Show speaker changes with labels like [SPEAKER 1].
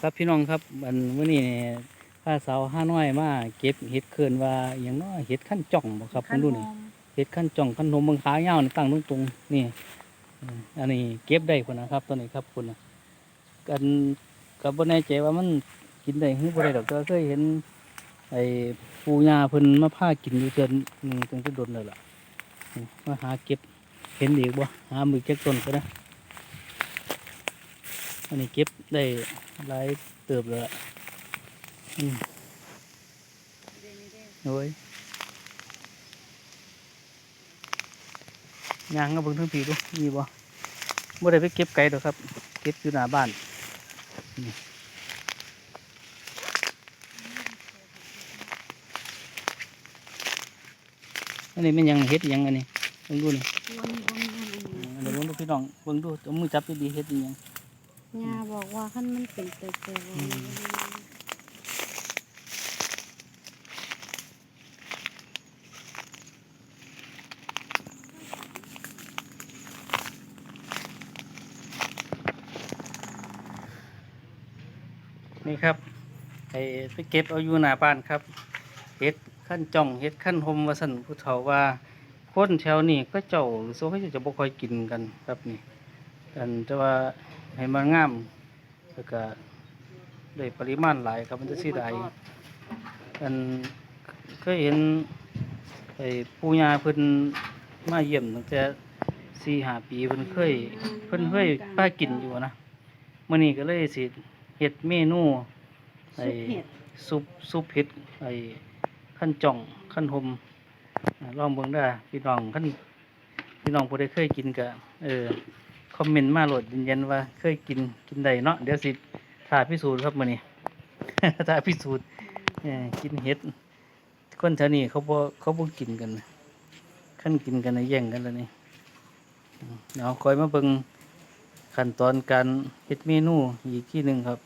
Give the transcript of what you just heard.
[SPEAKER 1] ครับพี่น้องครับอันมื้อนี้ข้าสาวห้าน้อยมาเก็บเห็ดเคินว่าอย่างน้อยเห็ดขั้นจ่องบ่ครับ
[SPEAKER 2] ขั้
[SPEAKER 1] เพิ่นดูนี่เห็ดขั้นจ่องขั้นนมเบิ่งขายาวนี่ตั้งตรงๆนี่อืมอันนี้เก็บได้พุ่นนะครับตัวนี้ครับพุ่นน่ะกันก็บ่แน่ใจว่ามันกินได้หรือบ่ได้ดอกแต่ว่าเคยเห็น ไอ้ปู่ย่าเพิ่นมาพากินอยู่เทื่อหนึงจังสิโดนแล้วล่ะอืมมาหาเก็บเห็นอีกบ่หามือเก็บต้นก็ได้ อันนี้เก็บได้หลายเติบเลยล่ะอืมโอ้ยยางก็เบิ่งทั้งปีดูมีบ่บ่ได้ไปเก็บไก่ดอกครับ เก็บอยู่หน้าบ้านนี่อันนี้มันหยังเฮ็ดหยังอันนี้เบิ่งดูนี่
[SPEAKER 2] วนวนวน
[SPEAKER 1] อันนี้เบิ่งดูพี่น้องเบิ่งดูเอามือจับดีๆเฮ็ดอีหยัง
[SPEAKER 2] ยาบอกว่าขั้นมันเป็นเตยเตย
[SPEAKER 1] นี่ครับไอ้ไปเก็บเอาอยู่หน้าบ้านครับเฮ็ดขั้นจ่องเฮ็ดขั้นหมว่าซั่นผู้เฒ่าว่าคนแถวนี้ก็เจ้าโซเขาจะบ่ค่อยกินกันครับนี่อันแต่ว่า ให้มันงามแล้วก็ได้ปริมาณหลายครับมันจะสิได้อันเคยเห็นไอ้ปูย่าเพิ่นมาเยี่ยมตั้งแต่4-5ปีเพิ่นเคยเพิ่นเคยพากินอยู่นะมื้อนี้ก็เลยสิเฮ็ดเมนู
[SPEAKER 2] สุดเห็ด
[SPEAKER 1] ซุปซุปเผ็ดไอ้ขั้นจ่องขั้นหมลองเบิ่งได้พี่น้องขั้นพี่น้องผู้ใดเคยกินก็เออ อมเมนต์มาโหลดยืนยันว่า เคยกินกินได้เนาะเดี๋ยวสิถ่าพิสูจน์ครับมื่อนี้ถ่าพิสูจน์กินเห็ดคนแถวนี้เขาพอเขาบ่กินกันขั้นกินกันนแย่งกันแล้วนี่เอาคอยมาเบิ่งขั้นตอนการเฮ็ดเมนูอีกที่หนึ่งครับ